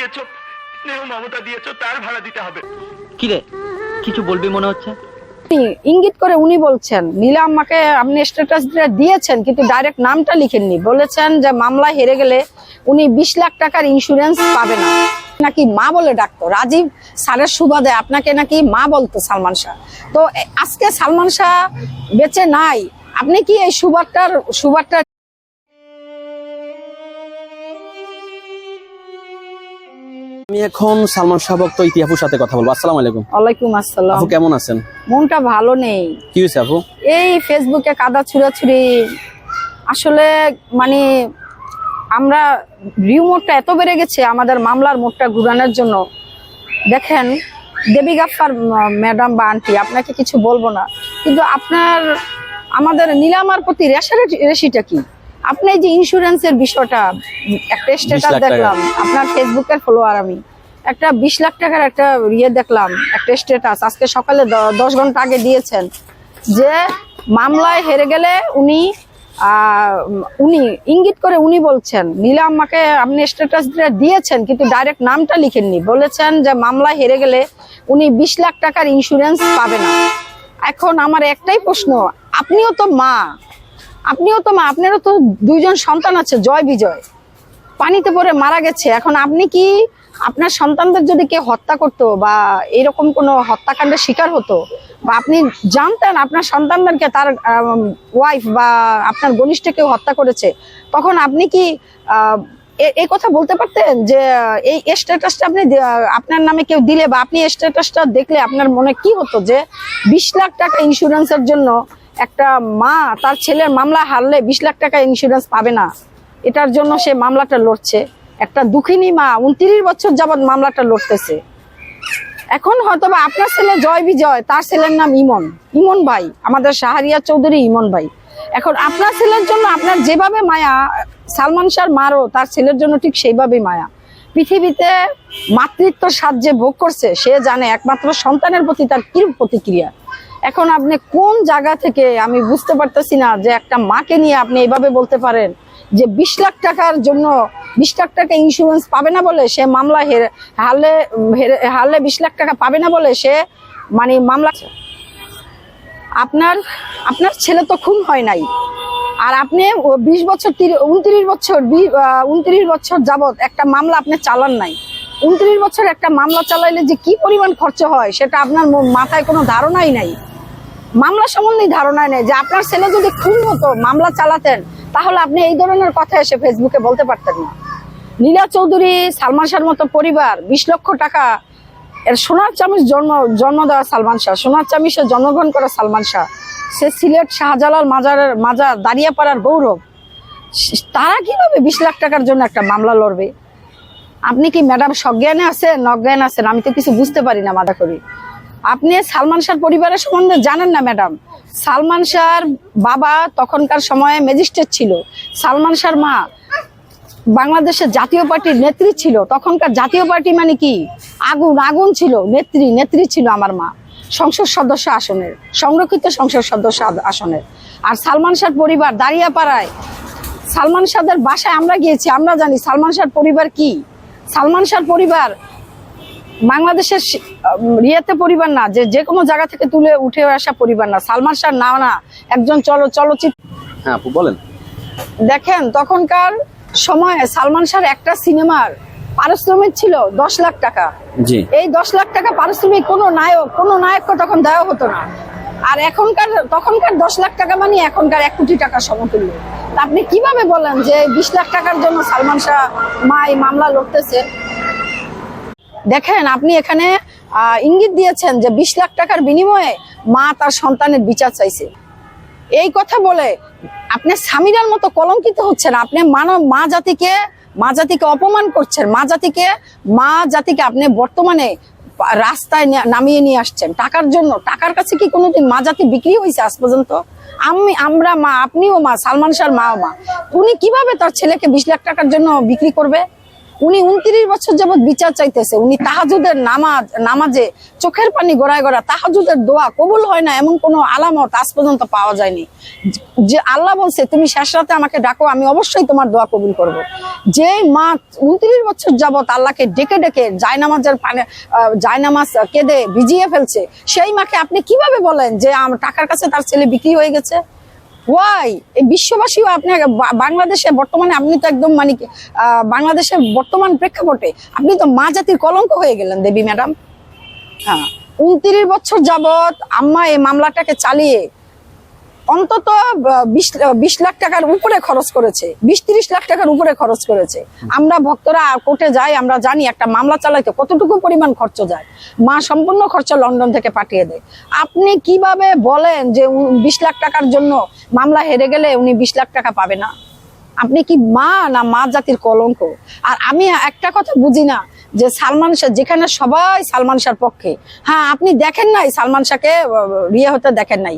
দিয়েছ স্নেহ মমতা দিয়েছ তার ভাড়া দিতে হবে। কিরে কিছু বলবি মনে হচ্ছে? ইঙ্গিত করে উনি বলছেন নীলা আম্মাকে আপনি স্ট্যাটাস দিয়েছেন কিন্তু ডাইরেক্ট নামটা লিখেননি। বলেছেন যে মামলা হেরে গেলে উনি বিশ লাখ টাকার ইন্স্যুরেন্স পাবে না। নাকি মা বলে ডাকতো? রাজীব স্যারের সুবাদে আপনাকে নাকি মা বলতো সালমান শাহ। তো আজকে সালমান শাহ বেঁচে নাই। আপনি কি এই সুবাদটার সুবাদটা আমি এখন সালমান শাহ ভক্ত সাথে কথা বলব। আসসালামু আলাইকুম। ওয়ালাইকুম আসসালাম। আপু কেমন আছেন? মনটা ভালো নেই। কি হয়েছে আপু? এই ফেসবুকে কাদা ছুড়াছুড়ি। আসলে মানে আমরা রিউ মোডটা এত বেড়ে গেছে আমাদের মামলার মোডটা ঘুরানোর জন্য। দেখেন দেবী গাফার ম্যাডাম বা আন্টি আপনাকে কিছু বলব না। কিন্তু আপনার আমাদের নীলামার প্রতি রেশারের রেশিটা কি? আপনি যে ইন্স্যুরেন্সের বিষয়টা একটা স্ট্যাটাস দেখলাম আপনার ফেসবুকের ফলোয়ার আমি একটা বিশ লাখ টাকার একটা ইয়ে দেখলাম একটা স্ট্যাটাস আজকে সকালে দশ ঘণ্টা আগে দিয়েছেন যে মামলায় হেরে গেলে উনি উনি ইঙ্গিত করে উনি বলছেন নীলা আমাকে আপনি স্ট্যাটাস দিয়েছেন কিন্তু ডাইরেক্ট নামটা লিখেননি বলেছেন যে মামলায় হেরে গেলে উনি বিশ লাখ টাকার ইন্স্যুরেন্স পাবে না। এখন আমার একটাই প্রশ্ন আপনিও তো মা আপনিও তো মা, আপনারও তো দুইজন সন্তান আছে, জয় বিজয়। পানিতে পড়ে মারা গেছে, এখন আপনি কি আপনার সন্তানদের যদি কেউ হত্যা করতো বা এরকম কোনো হত্যাকাণ্ডের শিকার হতো, বা আপনি জানতেন আপনার সন্তানদেরকে তার ওয়াইফ বা আপনার ঘনিষ্ঠ কেউ হত্যা করেছে, তখন আপনি কি এই কথা বলতে পারতেন যে, এই স্ট্যাটাসটা আপনি আপনার নামে কেউ দিলে বা আপনি স্ট্যাটাসটা দেখলে আপনার মনে কি হতো যে, বিশ লাখ টাকা ইন্স্যুরেন্সের জন্য একটা মা, তার ছেলের মামলা হারলে বিশ লাখ টাকা ইন্স্যুরেন্স পাবে না। এটার জন্য সে মামলাটা লড়ছে। একটা দুঃখিনী মা, উনত্রিশ বছর যাবৎ মামলাটা লড়তেছে। এখন হয়তো বা আপনার ছেলে জয় বিজয়, তার ছেলের নাম ইমন। ইমন ভাই, আমাদের শাহরিয়া চৌধুরী ইমন ভাই। এখন আপনার ছেলের জন্য আপনার যেভাবে মায়া, সালমান শাহর মারও তার ছেলের জন্য ঠিক সেইভাবে মায়া। পৃথিবীতে মাতৃত্ব সাহায্যে ভোগ করছে, সে জানে একমাত্র সন্তানের প্রতি তার কি প্রতিক্রিয়া। এখন আপনি কোন জায়গা থেকে, আমি বুঝতে পারতেছি না যে একটা মাকে নিয়ে আপনি এইভাবে বলতে পারেন, যে বিশ লাখ টাকার জন্য, বিশ লাখ টাকা ইন্স্যুরেন্স পাবে না বলে সে মামলা হেরে হারলে হেরে- হারলে বিশ লাখ টাকা পাবে না বলে সে মানে মামলা আপনার আপনার ছেলে তো খুন হয় নাই। আর আপনি বিশ বছর উনত্রিশ বছর উনত্রিশ বছর যাবত একটা মামলা আপনি চালান নাই। উনত্রিশ বছর একটা মামলা চালাইলে যে কি পরিমাণ খরচ হয়, সেটা আপনার মাথায় কোনো ধারণাই নাই। মামলা সম্বন্ধে ধারণা নেই যে আপনার ছেলে যদি খুন হতো, মামলা চালাতেন, তাহলে আপনি এই ধরনের কথা এসে ফেসবুকে বলতে পারতেন না। নীলা চৌধুরী, সালমান শাহর মতো পরিবার, বিশ লক্ষ টাকা এর সোনার চামিচ জন্ম জন্ম দেওয়া সালমান শাহ, সোনার চামিচে জন্মগ্রহণ করা সালমান শাহ। সে সিলেট শাহজালাল মাজারের মাজার দাঁড়িয়াপাড়ার গৌরব। তারা কীভাবে বিশ লাখ টাকার জন্য একটা মামলা লড়বে? আপনি কি ম্যাডাম সজ্ঞানে আছেন নজ্ঞানে আছেন? আমি তো কিছু বুঝতে পারি না মাদা করি আপনি সালমান শাহর পরিবারের সম্বন্ধে জানেন না, ম্যাডাম। সালমান শাহর বাবা তখনকার সময়ে ম্যাজিস্ট্রেট ছিল। সালমান শাহর মা বাংলাদেশের জাতীয় পার্টির নেত্রী ছিল। তখনকার জাতীয় পার্টি মানে কি? আগুন আগুন ছিল। নেত্রী নেত্রী ছিল আমার মা। সংসদ সদস্য আসনের, সংরক্ষিত সংসদ সদস্য আসনের। আর সালমান শাহর পরিবার দাঁড়িয়াপাড়ায়, সালমান শাহদের বাসায় আমরা গিয়েছি। আমরা জানি সালমান শাহর পরিবার কি? সালমান শাহর পরিবার বাংলাদেশের রিয়াতে পরিবার না যে যে কোনো জায়গা থেকে তুলে উঠে আসা পরিবার না। সালমান শাহ না না একজন চল চলচ্চিত্র হ্যাঁ বলেন। দেখেন তখনকার সময়ে সালমান শাহর একটা সিনেমার পারিশ্রমিক ছিল দশ লাখ টাকা। জি। এই দশ লাখ টাকা পারিশ্রমিক কোনো নায়ক কোনো নায়ককে তখন দেওয়া হতো না। আর এখনকার তখনকার দশ লাখ টাকা মানে এখনকার এক কোটি টাকা সমতুল্য। তা আপনি কীভাবে বলেন যে বিশ লাখ টাকার জন্য সালমান শাহ মা এই মামলা লড়তেছে? দেখেন, আপনি এখানে ইঙ্গিত দিয়েছেন যে বিশ লাখ টাকার বিনিময়ে মা তার সন্তানের বিচার চাইছে। এই কথা বলে আপনি স্বামীরার মতো কলঙ্কিত হচ্ছেন। আপনি মানব, মা জাতিকে মা জাতিকে অপমান করছেন। মা জাতিকে মা জাতিকে আপনি বর্তমানে রাস্তায় নামিয়ে নিয়ে আসছেন। টাকার জন্য, টাকার কাছে কি কোনোদিন মা জাতি বিক্রি হয়েছে আজ পর্যন্ত? আমি, আমরা মা, আপনিও মা, সালমান শাহর মাও মা। উনি কীভাবে তার ছেলেকে বিশ লাখ টাকার জন্য বিক্রি করবে? উনি উনত্রিশ বছর যাবৎ বিচার চাইতেছে। উনি তাহাজুদের নামাজ, নামাজে চোখের পানি গড়ায় গড়া তাহাজুদের দোয়া কবুল হয় না, এমন কোনো আলামত আজ পর্যন্ত পাওয়া যায়নি। যে আল্লাহ বলছে, তুমি শেষ রাতে আমাকে ডাকো, আমি অবশ্যই তোমার দোয়া কবুল করব। যে মা উনত্রিশ বছর যাবৎ আল্লাহকে ডেকে ডেকে জায়নামাজের পানে জায়নামাজ কেঁদে ভিজিয়ে ফেলছে, সেই মাকে আপনি কীভাবে বলেন যে টাকার কাছে তার ছেলে বিক্রি হয়ে গেছে? ওয়াই বিশ্ববাসী বিশ্ববাসীও আপনি বাংলাদেশে বর্তমানে আপনি তো একদম মানে বাংলাদেশের বর্তমান প্রেক্ষাপটে আপনি তো মা জাতির কলঙ্ক হয়ে গেলেন, দেবী ম্যাডাম। হ্যাঁ উনত্রিশ বছর যাবৎ আম্মা এই মামলাটাকে চালিয়ে অন্তত বিশ বিশ লাখ টাকার উপরে খরচ করেছে। বিশ, তিরিশ লাখ টাকার উপরে খরচ করেছে। আমরা ভক্তরা কোর্টে যাই, আমরা জানি একটা মামলা চালাইতে কতটুকু পরিমাণ খরচ যায়। মা সম্পূর্ণ খরচ লন্ডন থেকে পাঠিয়ে দেয়। আপনি কীভাবে বলেন যে বিশ লাখ টাকার জন্য মামলা হেরে গেলে উনি বিশ লাখ টাকা পাবে না? আপনি কি মা না মা জাতির কলঙ্ক? আর আমি একটা কথা বুঝি না যে সালমান শাহ, যেখানে সবাই সালমান শাহর পক্ষে। হ্যাঁ আপনি দেখেন নাই, সালমান শাহকে ইয়ে হতে দেখেন নাই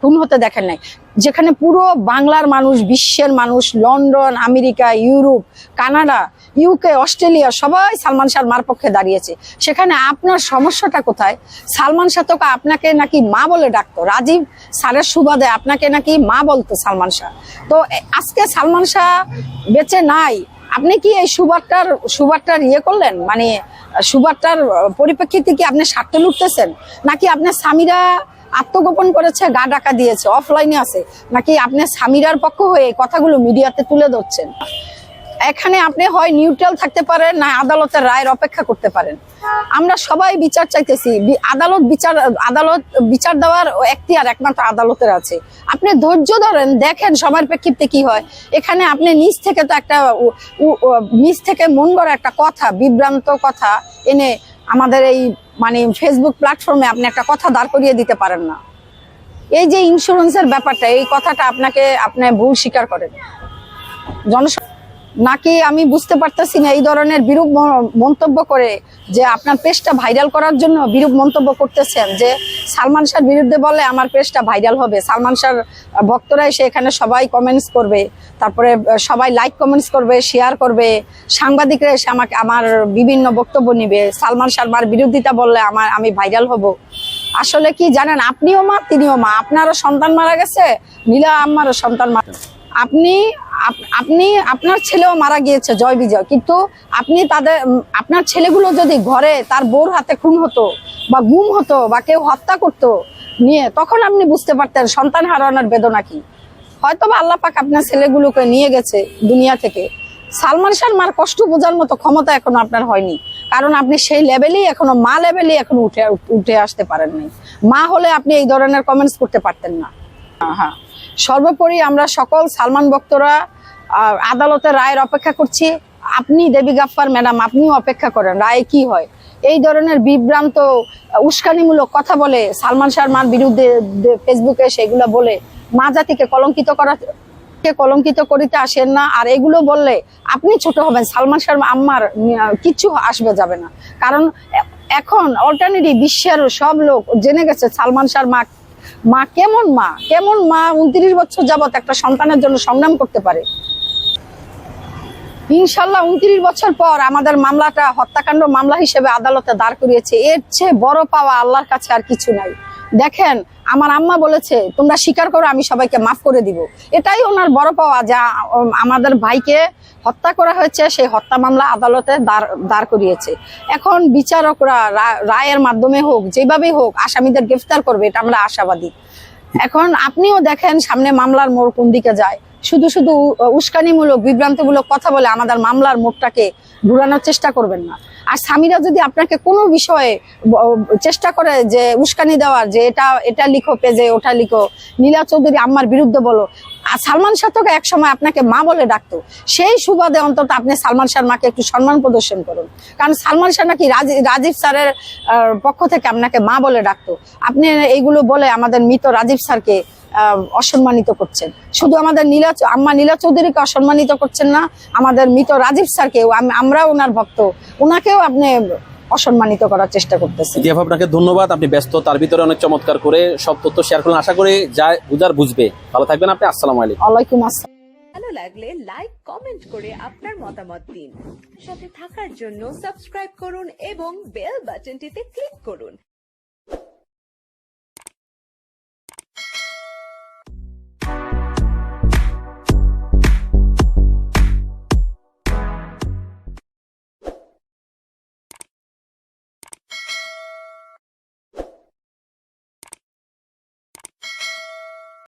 খুন হতে দেখেন নাই। যেখানে পুরো বাংলার মানুষ, বিশ্বের মানুষ, London, America, Europe, Canada UK Australia, সবাই সালমান শাহর মার পক্ষে দাঁড়িয়েছে। সেখানে আপনার সমস্যাটা কোথায়? সালমান শাহ তো আপনাকে নাকি মা বলে ডাকতো। রাজীব স্যারের সুবাদে আপনাকে নাকি মা বলতো সালমান শাহ। তো আজকে সালমান শাহ বেঁচে নাই আপনি কি এই সুবারটার সুবারটার ইয়ে করলেন? মানে সুবাদটার পরিপ্রেক্ষিতে কি আপনি স্বার্থ লুটতেছেন? নাকি আপনার স্বামীরা আত্মগোপন করেছে, গা ডাকা দিয়েছে অফলাইনে আছে? নাকি আপনার স্বামীরার পক্ষ হয়ে কথাগুলো মিডিয়াতে তুলে ধরছেন? এখানে আপনি হয় নিউট্রাল থাকতে পারেন, না আদালতের রায়ের অপেক্ষা করতে পারেন। আমরা সবাই বিচার চাইতেছি আদালত বিচার আদালত বিচার দেওয়ার এখতিয়ার একমাত্র আদালতের আছে। আপনি ধৈর্য ধরেন, দেখেন সবার প্রেক্ষিতে কি হয়। এখানে আপনি নিজ থেকে তো একটা নিজ থেকে মন গড়া একটা কথা, বিভ্রান্ত কথা এনে আমাদের এই মানে ফেসবুক প্ল্যাটফর্মে আপনি একটা কথা দাঁড় করিয়ে দিতে পারেন না। এই যে ইন্স্যুরেন্সের ব্যাপারটা, এই কথাটা আপনাকে আপনি ভুল স্বীকার করেন। জনস নাকি আমি বুঝতে পারতেছি না এই ধরনের বিরূপ মন্তব্য করে যে আপনার পেজটা ভাইরাল করার জন্য বিরূপ মন্তব্য করতেছেন, যে সালমান শাহর বিরুদ্ধে বলে আমার পেজটা ভাইরাল হবে। সালমান শাহর ভক্তরা এসে এখানে সবাই কমেন্টস করবে, তারপরে সবাই লাইক কমেন্টস করবে শেয়ার করবে। সাংবাদিকরা এসে আমাকে, আমার বিভিন্ন বক্তব্য নিবে। সালমান শাহর বিরোধিতা বললে আমার, আমি ভাইরাল হব। আসলে কি জানেন, আপনিও মা, তিনিও মা। আপনারও সন্তান মারা গেছে, নীলা আম্মারও সন্তান মারা আপনি আপ- আপনি, আপনার ছেলেও মারা গিয়েছে, জয় বিজয়। কিন্তু আপনি তাদের আপনার ছেলেগুলো যদি ঘরে তার বউর হাতে খুন হতো বা গুম হতো বা কেউ হত্যা করতো নিয়ে, তখন আপনি বুঝতে পারতেন সন্তান হারানোর বেদনা কি। হয়তো বা আল্লাহ পাক আপনার ছেলেগুলোকে নিয়ে গেছে দুনিয়া থেকে। সালমান শাহ মার কষ্ট বোঝার মতো ক্ষমতা এখনও আপনার হয়নি। কারণ আপনি সেই লেভেলেই এখনও, মা লেভেলেই এখনও উঠে উঠে আসতে পারেন নাই মা হলে আপনি এই ধরনের কমেন্টস করতে পারতেন না। হ্যাঁ। সর্বোপরি আমরা সকল সালমান ভক্তরা আদালতের রায়ের অপেক্ষা করছি। আপনি দেবী গাফফার ম্যাডাম, আপনিও অপেক্ষা করেন, রায়ে কি হয়? এই ধরনের বিভ্রান্ত, উস্কানিমূলক কথা বলে সালমান শাহর বিরুদ্ধে ফেসবুকে সেগুলো বলে মা জাতিকে কলঙ্কিত করা কলঙ্কিত করিতে আসেন না। আর এগুলো বললে আপনি ছোট হবেন, সালমান শাহ আম্মার কিচ্ছু আসবে যাবে না। কারণ এখন অল্টারনেটিভ বিশ্বের সব লোক জেনে গেছে সালমান শাহর মা কেমন মা? কেমন মা উনত্রিশ বছর যাবত একটা সন্তানের জন্য সংগ্রাম করতে পারে? ইনশাল্লাহ উনত্রিশ বছর পর আমাদের মামলাটা হত্যাকাণ্ড মামলা হিসেবে আদালতে দাঁড় করিয়েছে। এর চেয়ে বড় পাওয়া আল্লাহর কাছে আর কিছু নাই। দেখেন, আমার আম্মা বলেছে, তোমরা স্বীকার করো, আমি সবাইকে মাফ করে দিব। এটাই ওনার বড় পাওয়া, যা আমাদের ভাইকে হত্যা করা হয়েছে, সেই হত্যা মামলা আদালতে দাঁড় করিয়েছে। এখন বিচারকরা রায়ের মাধ্যমে হোক, যেভাবেই হোক, আসামিদের গ্রেফতার করবে, এটা আমরা আশাবাদী। এখন আপনিও দেখেন, সামনে মামলার মোড় কোন দিকে যায়। শুধু শুধু উস্কানিমূলক, বিভ্রান্তিমূলক কথা বলে আমাদের মামলার মোড়টাকে ঘুরানোর চেষ্টা করবেন না। আর স্বামীরা যদি আপনাকে কোনো বিষয়ে চেষ্টা করে যে উস্কানি দেওয়ার, যে এটা এটা লিখো পেজে, ওটা লিখো, নীলা চৌধুরী আম্মার বিরুদ্ধে বলো, আর সালমান শাহ তোকে এক সময় আপনাকে মা বলে ডাকতো, সেই সুবাদে অন্তত আপনি সালমান শাহর মাকে একটু সম্মান প্রদর্শন করুন। কারণ সালমান শাহ নাকি রাজীব স্যারের পক্ষ থেকে আপনাকে মা বলে ডাকতো। আপনি এইগুলো বলে আমাদের মৃত রাজীব স্যারকে অসম্মানিত করছেন। শুধু আমাদের নীলা চৌ- আম্মা নীলা চৌধুরীকে অসম্মানিত করছেন না আমাদের মৃত রাজীব স্যারকেও আম- আমরাও ওনার ভক্ত। ওনাকেও আপনি অসম্মানিত করার চেষ্টা করতেছেন। ইতিহাফ আপনাকে ধন্যবাদ আপনি ব্যস্ত তার ভিতরে অনেক চমৎকার করে সব তথ্য শেয়ার করলেন। আশা করি যা বুঝার বুঝবে। ভালো থাকবেন আপনি আসসালামু আলাইকুম। ওয়ালাইকুম আসসালাম। ভালো লাগলে লাইক কমেন্ট করে আপনার মতামত দিন। সাথে থাকার জন্য সাবস্ক্রাইব করুন এবং বেল বাটনটিতে ক্লিক করুন।